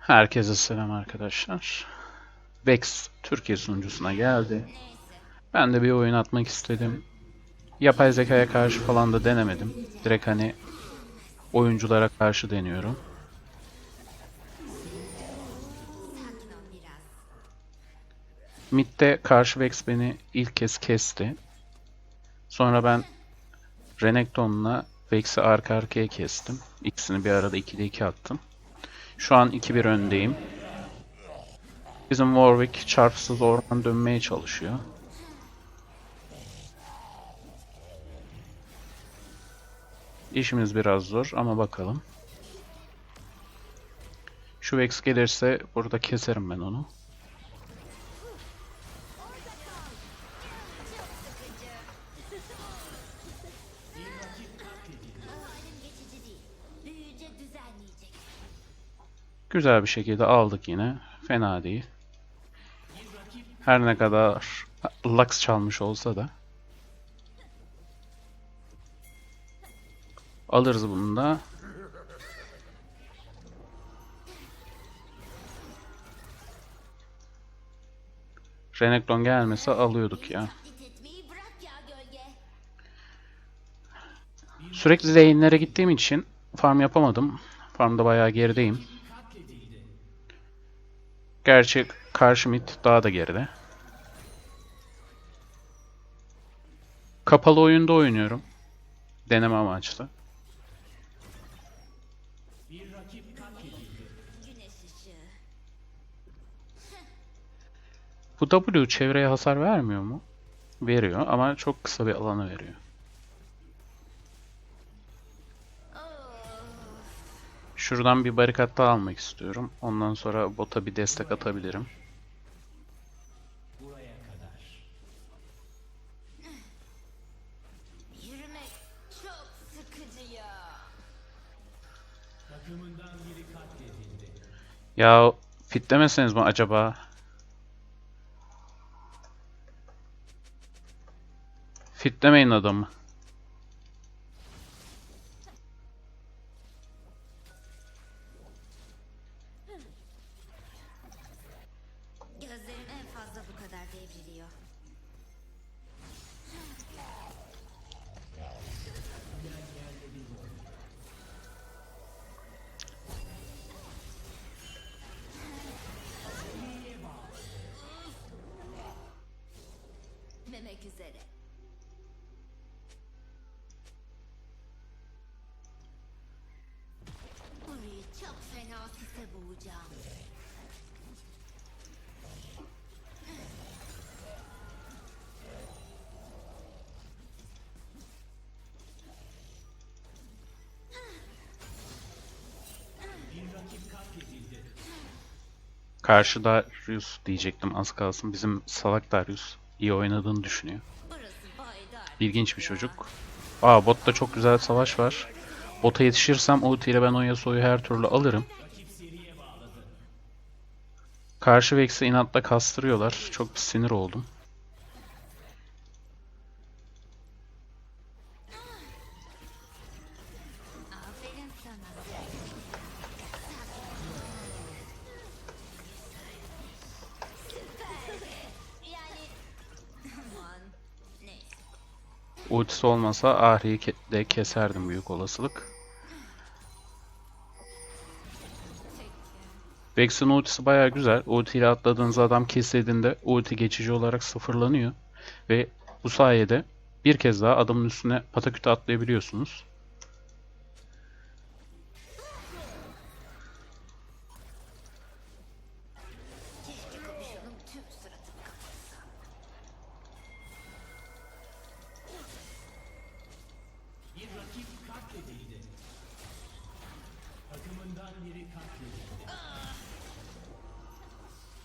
Herkese selam arkadaşlar. Vex Türkiye sunucusuna geldi. Ben de bir oyun atmak istedim. Yapay zekaya karşı falan da denemedim. Direkt hani oyunculara karşı deniyorum. Mid'de karşı Vex beni ilk kez kesti. Sonra ben Renekton'la Vex'i arka arkaya kestim. İkisini bir arada 2'de 2 attım. Şu an 2-1 öndeyim. Bizim Warwick çarpsız oradan dönmeye çalışıyor. İşimiz biraz zor ama bakalım. Şu Vex gelirse burada keserim ben onu. Güzel bir şekilde aldık yine. Fena değil. Her ne kadar Lux çalmış olsa da. Alırız bunu da. Renekton gelmese alıyorduk ya. Sürekli lane'lere gittiğim için farm yapamadım. Farmda bayağı gerideyim. Gerçi karşı mid daha da geride. Kapalı oyunda oynuyorum. Deneme amaçlı. Bu W çevreye hasar vermiyor mu? Veriyor ama çok kısa bir alanı veriyor. Şuradan bir barikat daha almak istiyorum. Ondan sonra bota bir destek atabilirim. Ya fitlemeseniz mi acaba? Fitlemeyin adamı. Memek üzere. Burayı çok fena sise boğacağım. Karşı Darius diyecektim az kalsın. Bizim salak Darius iyi oynadığını düşünüyor. İlginç bir çocuk. Aa botta çok güzel savaş var. Bota yetişirsem ulti ile ben o Yasuo'yu her türlü alırım. Karşı Vex'i inatla kastırıyorlar. Çok sinir oldum. Ultisi olmasa Ahri'yi de keserdim büyük olasılık. Vex'in ultisi baya güzel. Ulti ile atladığınız adam kesildiğinde ulti geçici olarak sıfırlanıyor. Ve bu sayede bir kez daha adamın üstüne pataküte atlayabiliyorsunuz.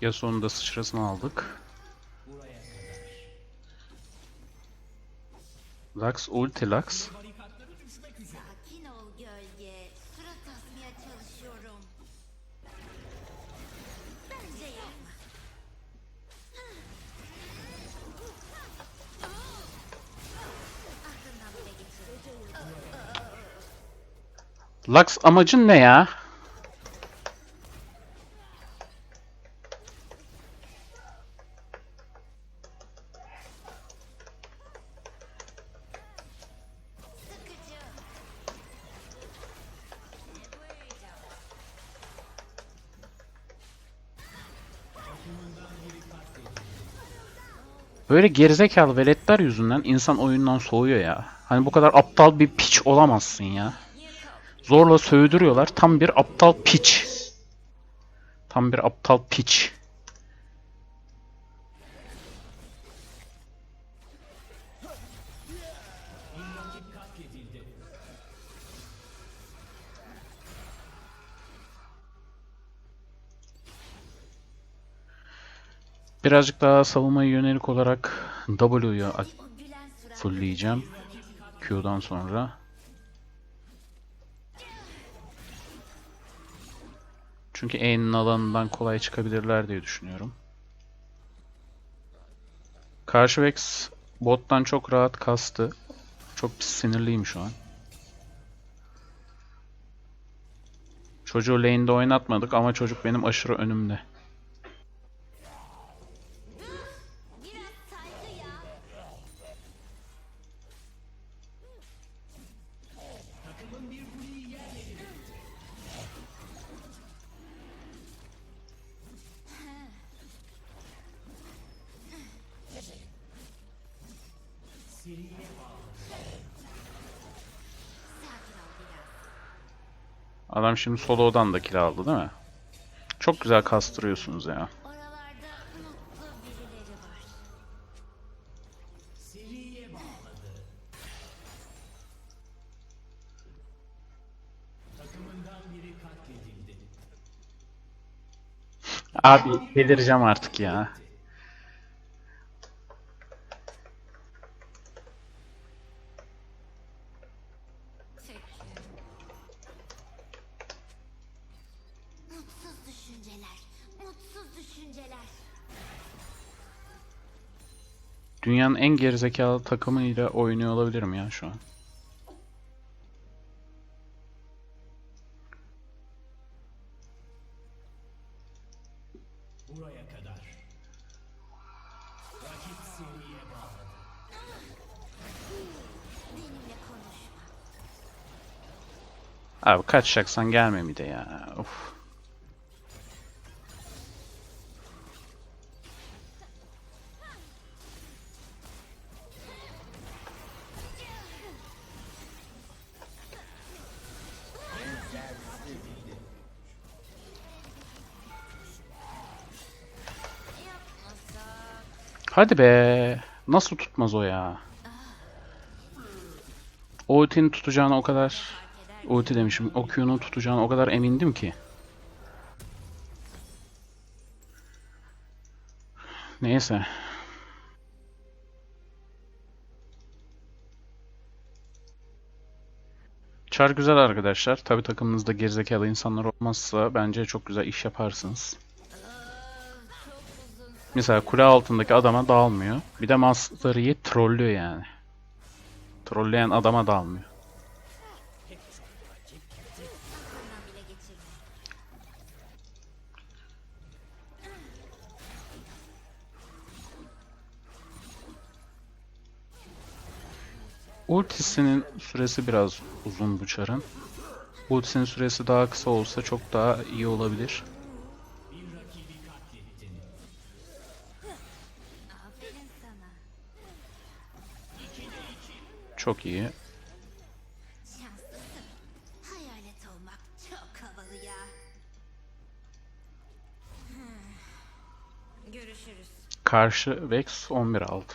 Yasuo'nun da sıçrasını aldık. Lux ulti Lux. Lux amacın ne ya? Böyle gerizekalı veletler yüzünden insan oyundan soğuyor ya. Hani bu kadar aptal bir piç olamazsın ya. Zorla sövdürüyorlar. Tam bir aptal piç. Tam bir aptal piç. Birazcık daha savunmaya yönelik olarak W'yu fullleyeceğim. Q'dan sonra. Çünkü E'nin alanından kolay çıkabilirler diye düşünüyorum. Karşı Vex bottan çok rahat kastı. Çok sinirliyim şu an. Çocuğu lane'de oynatmadık ama çocuk benim aşırı önümde. Adam şimdi solo'dan da kill aldı değil mi? Çok güzel kastırıyorsunuz ya. Abi delireceğim artık ya. Dünyanın en gerizekalı takımıyla oynuyor olabilirim ya şu an. Benimle konuşma. Abi kaçacaksan gelme bir de ya. Of. Hadi be. Nasıl tutmaz o ya? O ultinin tutacağını o kadar... Ulti demişim. O Q'nun tutacağını o kadar emindim ki. Neyse. Çar güzel arkadaşlar. Tabi takımınızda gerizekalı insanlar olmazsa bence çok güzel iş yaparsınız. Mesela kule altındaki adama dağılmıyor. Bir de Master Yi trollüyor yani. Trolleyen adama dalmıyor. Ultisinin süresi biraz uzun bu çarın. Ultisinin süresi daha kısa olsa çok daha iyi olabilir. Hmm. Görüşürüz. Karşı Vex 11 aldı.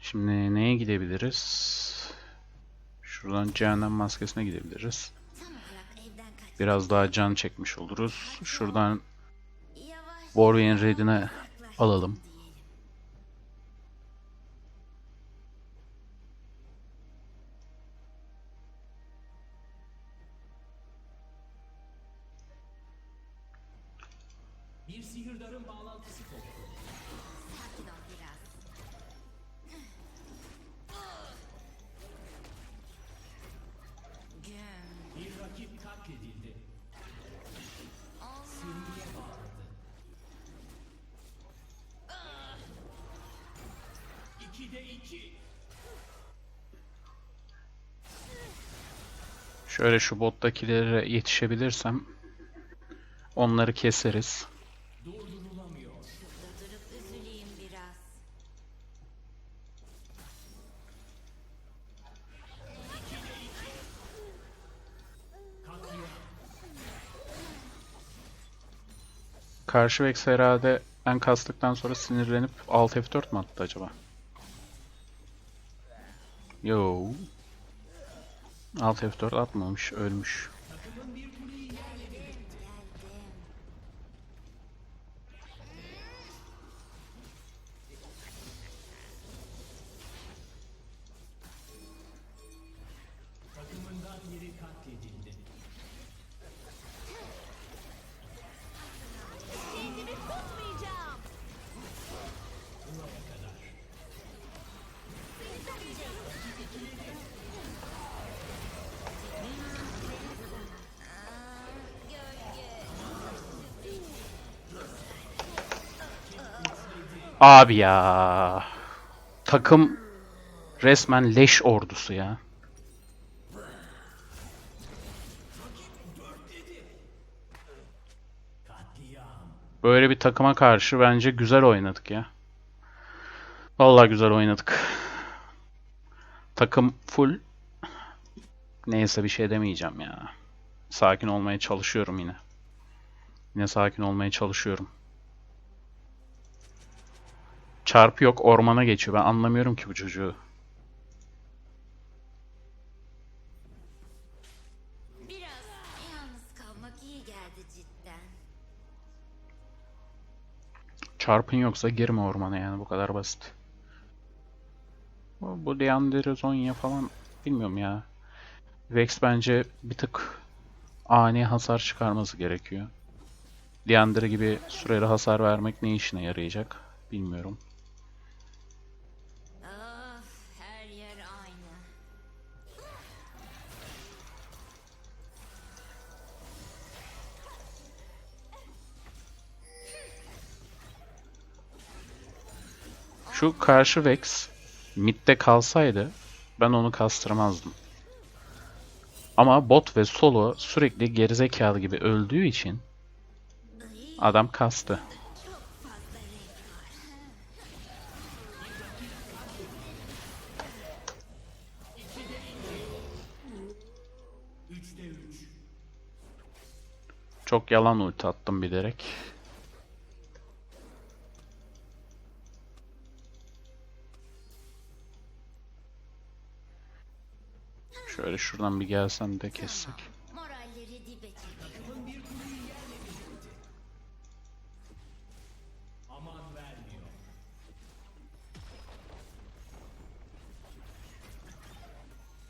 Şimdi neye gidebiliriz? Şuradan cehennem maskesine gidebiliriz. Biraz daha can çekmiş oluruz. Şuradan Warwick'in redine yaklaş alalım. Bir sihirdarın bağlantısı koptu. Sakin ol biraz. Bir rakip katledildi. Seriye bağladı. Şöyle şu bottakilere yetişebilirsem Onları keseriz. Karşı Vex herhalde ben kastıktan sonra sinirlenip Alt F4 mi attı acaba? Yo. Alt F4 atmamış, ölmüş. Abi ya. Takım resmen leş ordusu ya. Böyle bir takıma karşı bence güzel oynadık ya. Vallahi güzel oynadık. Takım full. Neyse bir şey demeyeceğim ya. Sakin olmaya çalışıyorum yine. Yine sakin olmaya çalışıyorum. Çarpı yok ormana geçiyor. Ben anlamıyorum ki bu çocuğu. Biraz yalnız kalmak iyi geldi cidden. Çarpın yoksa girme ormana yani bu kadar basit. Bu, bu Leander, Zonya falan bilmiyorum ya. Vex bence bir tık ani hasar çıkarması gerekiyor. Leander gibi süreli hasar vermek ne işine yarayacak bilmiyorum. Şu karşı Vex midde kalsaydı ben onu kastırmazdım. Ama bot ve solo sürekli gerizekalı gibi öldüğü için adam kastı. Çok yalan ulti attım bilerek. Şöyle şuradan bir gelsen de kessek.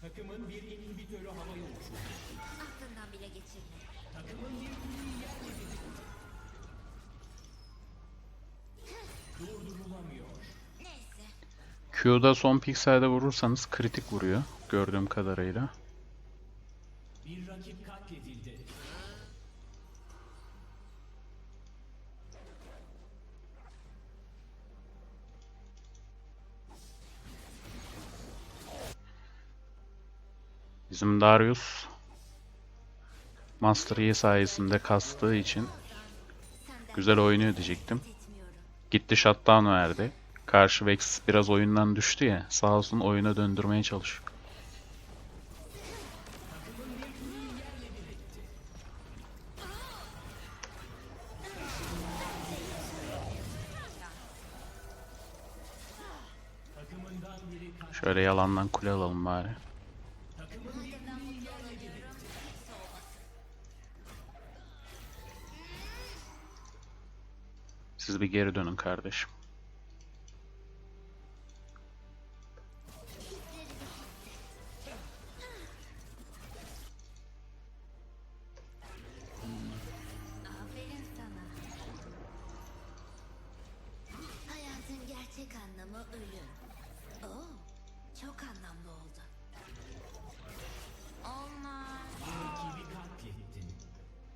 Takımın bir inhibitörü havaya uçurdu. Aklından bile geçirme. Takımın bir yerle. Durdurulamıyor. Neyse. Q'da son pikselde vurursanız kritik vuruyor gördüğüm kadarıyla. Bir rakip katledildi. Bizim Darius Master Yi sayesinde kastığı için güzel oynuyor diyecektim. Gitti shutdown verdi. Karşı Vex biraz oyundan düştü ya. Sağ olsun oyuna döndürmeye çalışıyor. Şöyle yalandan kule alalım bari. Siz bir geri dönün kardeşim.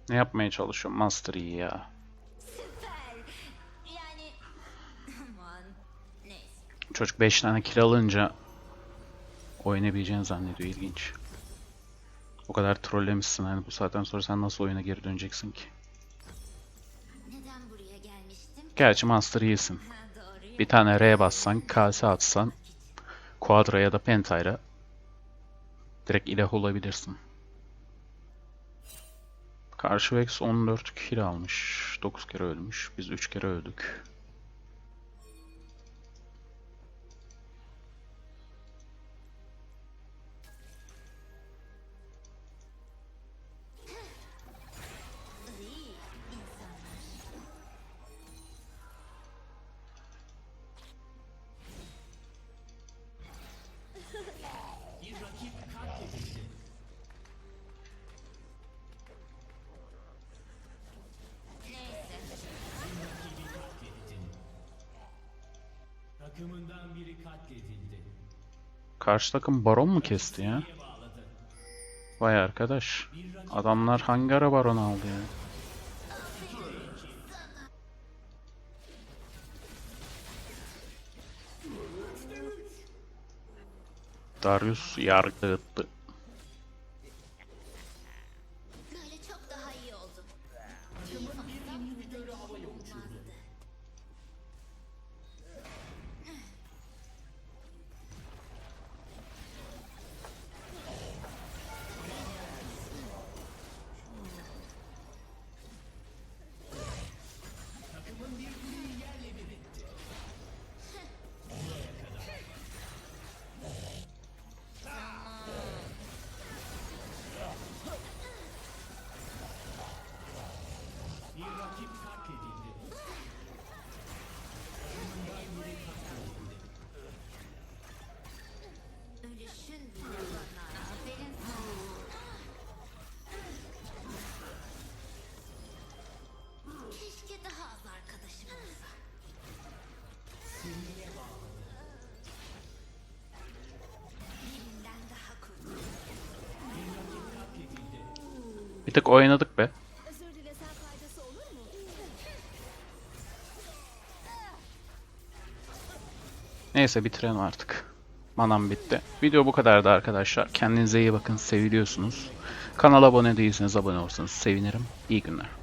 Ne yapmaya çalışıyorum Master Yi ya. Yani. Çocuk 5 tane kill alınca oynayabileceğini zannediyor ilginç. O kadar trollemişsin hani bu saatten sonra sen nasıl oyuna geri döneceksin ki? Gerçi Master doğru. Bir tane R bassan, kase atsan, Quadra ya da Pentayra direkt ilah olabilirsin. Karşı Vex 14 kill almış. 9 kere ölmüş. Biz 3 kere öldük. Takımından biri katledildi. Karşı takım Baron mu kesti ya? Vay arkadaş. Adamlar hangi ara Baron aldı ya? Darius. Böyle tık oynadık be. Neyse bitirelim artık. Manam bitti. Video bu kadardı arkadaşlar. Kendinize iyi bakın. Seviliyorsunuz. Kanala abone değilseniz abone olursanız sevinirim. İyi günler.